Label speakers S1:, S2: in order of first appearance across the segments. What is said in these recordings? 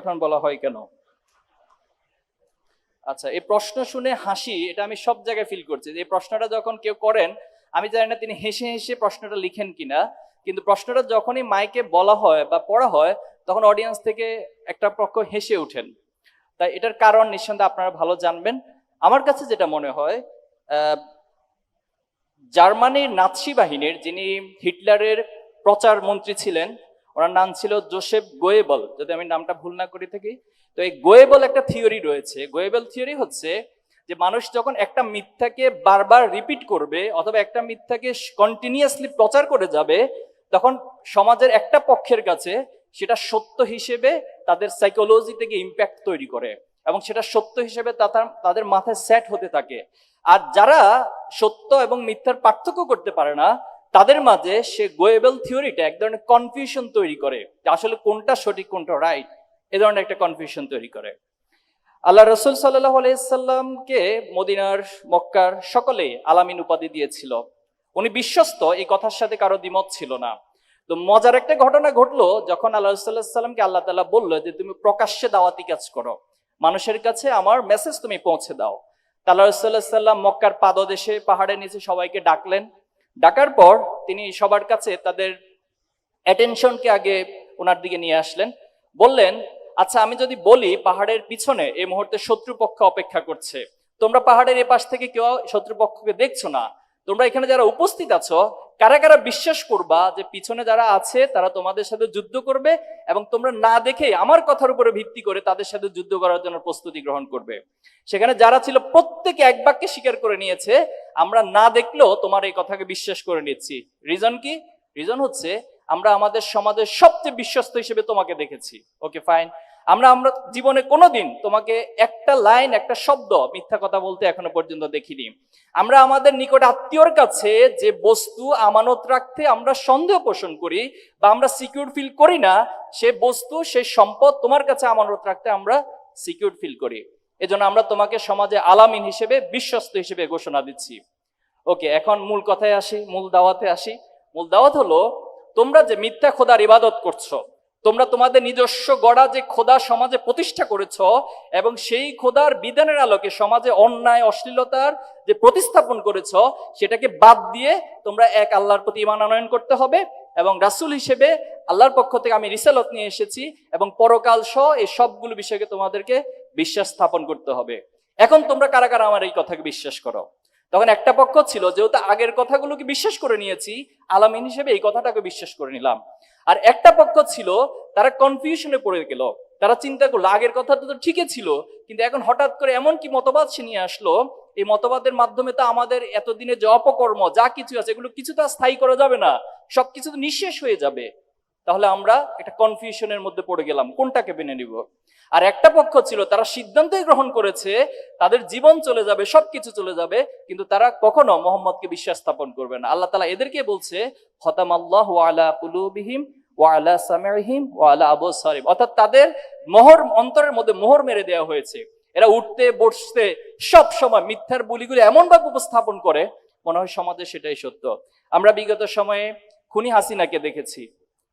S1: গঠন বলা হয় কেন? আচ্ছা এই প্রশ্ন শুনে হাসি, এটা আমি সব জায়গায় ফিল করছি। এই প্রশ্নটা যখন কেউ করেন, আমি জানি না তিনি হেসে হেসে প্রশ্নটা লিখেন কিনা, কিন্তু প্রশ্নটা যখনই মাইকে বলা হয় বা পড়া হয়, তখন অডিয়েন্স থেকে একটা পক্ষ হেসে ওঠেন। তাই এটার কারণ নিঃসন্দেহে আপনারা ভালো জানবেন। আমার কাছে যেটা মনে হয় জার্মানির নাৎসি বাহিনীর যিনি হিটলারের প্রচার মন্ত্রী ছিলেন ওনার নাম ছিল জোসেফ গোয়েবল। যদি আমি নামটা ভুল না করে থাকি। তো এই গোয়েবল একটা থিওরি রয়েছে। গোয়েবল থিওরি হচ্ছে যে মানুষ যখন একটা মিথ্যাকে বারবার রিপিট করবে অথবা একটা মিথ্যাকে কন্টিনিউয়াসলি প্রচার করে যাবে, তখন সমাজের একটা পক্ষের কাছে সেটা সত্য হিসেবে তাদের সাইকোলজি থেকে ইম্প্যাক্ট তৈরি করে এবং সেটা সত্য হিসেবে তাদের মাথায় সেট হতে থাকে। আর যারা সত্য এবং মিথ্যার পার্থক্য করতে পারে না তাদের মাঝে সে গোয়েবেল থিওরিটা এক ধরনের কনফিউশন তৈরি করে আসলে কোনটা সঠিক, কোনটা রাইট এ ধরনের একটা কনফিউশন তৈরি করে। আল্লাহ রসুল সাল্লাহ আলাইসাল্লামকে মদিনার, মক্কার সকলে আলামিন উপাধি দিয়েছিল। উনি বিশ্বস্ত, এই কথার সাথে কারও দ্বিমত ছিল না। তো মজার একটা ঘটনা ঘটলো যখন আল্লাহ সাল্লাহ সাল্লামকে আল্লাহ তাআলা বলল যে তুমি প্রকাশ্যে দাওয়াতি কাজ করো। মানুষের কাছে আমার মেসেজ তুমি পৌঁছে দাও। তা আল্লাহ সাল্লাহ সাল্লাম মক্কার পাদদেশে, পাহাড়ের নিচে সবাইকে ডাকলেন। ডাকার পর তিনি সবার কাছে তাদের অ্যাটেনশনকে আগে ওনার দিকে নিয়ে আসলেন। বললেন আচ্ছা আমি যদি বলি পাহাড়ের পিছনে এই মুহূর্তে শত্রুপক্ষ অপেক্ষা করছে। তোমরা পাহাড়ের এপাশ থেকে কেউ শত্রুপক্ষকে দেখছ না। তোমরা এখানে যারা উপস্থিত আছো কারা কারা বিশ্বাস করবা যে পিছনে যারা আছে, তারা তোমাদের সাথে যুদ্ধ করবে এবং তোমরা না দেখে আমার কথার উপরে ভিত্তি করে তাদের সাথে যুদ্ধ করার জন্য প্রস্তুতি গ্রহণ করবে। সেখানে যারা ছিল প্রত্যেকে এক বাক্যে স্বীকার করে নিয়েছে, আমরা না দেখলেও তোমার এই কথাকে বিশ্বাস করে নিচ্ছি। রিজন কি? রিজন হচ্ছে, আমরা আমাদের সমাজের সবচেয়ে বিশ্বস্ত হিসেবে তোমাকে দেখেছি। Okay, fine. আমরা আমরা জীবনে কোনোদিন তোমাকে একটা লাইন, একটা শব্দ মিথ্যা কথা বলতে এখনও পর্যন্ত দেখিনি। আমরা আমাদের নিকট আত্মীয়র কাছে যে বস্তু আমানত রাখতে আমরা সন্দেহ পোষণ করি বা আমরা সিকিউর ফিল করি না, সে বস্তু, সে সম্পদ তোমার কাছে আমানত রাখতে আমরা সিকিউর ফিল করি। এজন্য আমরা তোমাকে সমাজে আলামিন হিসেবে, বিশ্বস্ত হিসেবে ঘোষণা দিচ্ছি। ওকে, এখন মূল কথায় আসি, মূল দাওয়াতে আসি। মূল দাওয়াত হলো, তোমরা যে মিথ্যা খোদার ইবাদত করছ তোমরা তোমাদের নিজস্ব গড়া যে খোদা সমাজে প্রতিষ্ঠা করেছ এবং সেই খোদার বিধানের আলোকে সমাজে অন্যায়, অশ্লীলতার যে প্রতিস্থাপন করেছ, সেটাকে বাদ দিয়ে তোমরা এক আল্লাহর প্রতি ইমান আনয়ন করতে হবে এবং রাসূল হিসেবে আল্লাহর পক্ষ থেকে আমি রিসালত নিয়ে এসেছি এবং পরকাল সহ এই সবগুলো বিষয়কে তোমাদেরকে বিশ্বাস স্থাপন করতে হবে। এখন তোমরা কারা কারা আমার এই কথাকে বিশ্বাস করো? তখন একটা পক্ষ ছিল, যেহেতু আগের কথাগুলোকে বিশ্বাস করে নিয়েছি, আলামিন হিসেবে এই কথাটাকে বিশ্বাস করে নিলাম। আর একটা পক্ষ ছিল, তারা কনফিউশনে পড়ে গেল। তারা চিন্তা করল, আগের কথাটা তো ঠিকই ছিল, কিন্তু এখন হঠাৎ করে এমন কি মতবাদ সে নিয়ে আসলো, এই মতবাদের মাধ্যমে তো আমাদের এতদিনে যে অপকর্ম, যা কিছু আছে, এগুলো কিছু তো স্থায়ী করা যাবে না, সবকিছু তো নিঃশেষ হয়ে যাবে। তাহলে আমরা একটা কনফিউশনের মধ্যে পড়ে গেলাম, কোনটাকে মেনে নিব? আর একটা পক্ষ ছিল, তারা সিদ্ধান্তই গ্রহণ করেছে, তাদের জীবন চলে যাবে, সবকিছু চলে যাবে, কিন্তু তারা কখনো মোহাম্মদকে বিশ্বাস স্থাপন করবে না। আল্লাহ তালা এদেরকে বলছে খতাম আল্লাহ ওয়ালা কুলুবিহিম ওয়ালা সামিহিম ওয়ালা আবসারিম। অর্থাৎ তাদের মোহর, অন্তরের মধ্যে মোহর মেরে দেওয়া হয়েছে। এরা উঠতে, বসতে, সব সময় মিথ্যার বলিগুলো এমন ভাবে উপস্থাপন করে, মনে হয় সমাজে সেটাই সত্য। আমরা বিগত সময়ে খুনি হাসিনাকে দেখেছি।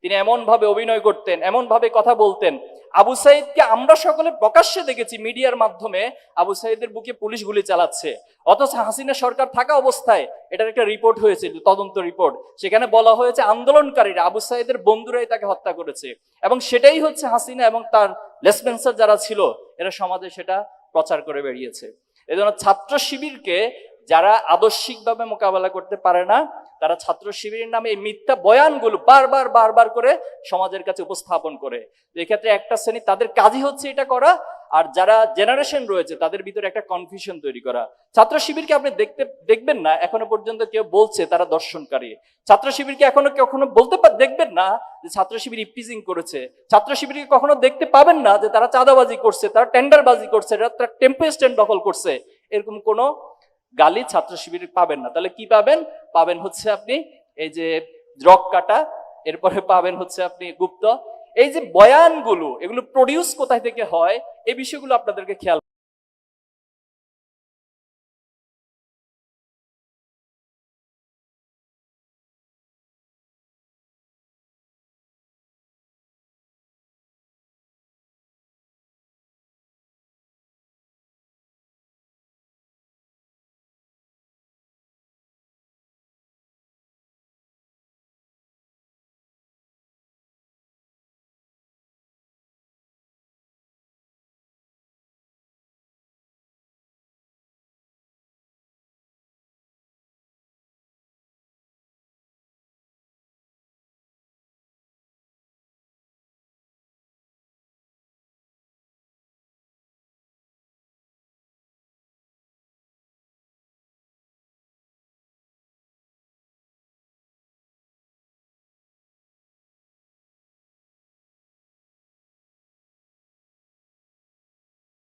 S1: তিনি এমন ভাবে অভিনয় করতেন এমন ভাবে কথা বলতেন। আবু সাইদকে আমরা সকলে প্রকাশ্যে দেখেছি মিডিয়ার মাধ্যমে আবু সাইদের বুকে পুলিশ গুলি চালাচ্ছে। অথচ হাসিনা সরকার থাকা অবস্থায় এটার একটা রিপোর্ট হয়েছে তদন্ত রিপোর্ট। সেখানে বলা হয়েছে আন্দোলনকারীরা, আবু সাইদের বন্ধুরাই তাকে হত্যা করেছে। এবং সেটাই হচ্ছে হাসিনা এবং তার লেসপেন্সার যারা ছিল, এরা সমাজে সেটা প্রচার করে বেরিয়েছে। এজন্য ছাত্র শিবিরকে যারা আদর্শিকভাবে মোকাবেলা করতে পারে না তারা ছাত্র শিবিরের নামে এই মিথ্যা বয়ানগুলো বারবার বারবার করে সমাজের কাছে উপস্থাপন করে। তো এক্ষেত্রে একটা শ্রেণি তাদের কাজই হচ্ছে এটা করা, আর যারা জেনারেশন রয়েছে তাদের ভিতরে একটা কনফিউশন তৈরি করা। ছাত্র শিবিরকে আপনি দেখতে, দেখবেন না, এখনও পর্যন্ত কেউ বলছে তারা দর্শনকারী। ছাত্র শিবিরকে এখনও কখনো বলতে দেখবেন না যে ছাত্র শিবির ইপিজিং করেছে। ছাত্র শিবিরকে কখনো দেখতে পাবেন না যে তারা চাঁদাবাজি করছে, তারা টেন্ডারবাজি করছে, তারা টেম্পো স্ট্যান্ড দখল করছে। এরকম কোনো গালি ছাত্র শিবির পাবেন না। তাহলে কি পাবেন? পাবেন হচ্ছে আপনি এই যে রক কাটা, এরপরে পাবেন হচ্ছে আপনি গুপ্ত। এই যে বয়ানগুলো, এগুলো প্রডিউস কোথায় থেকে হয়? এই বিষয়গুলো আপনাদেরকে খেয়াল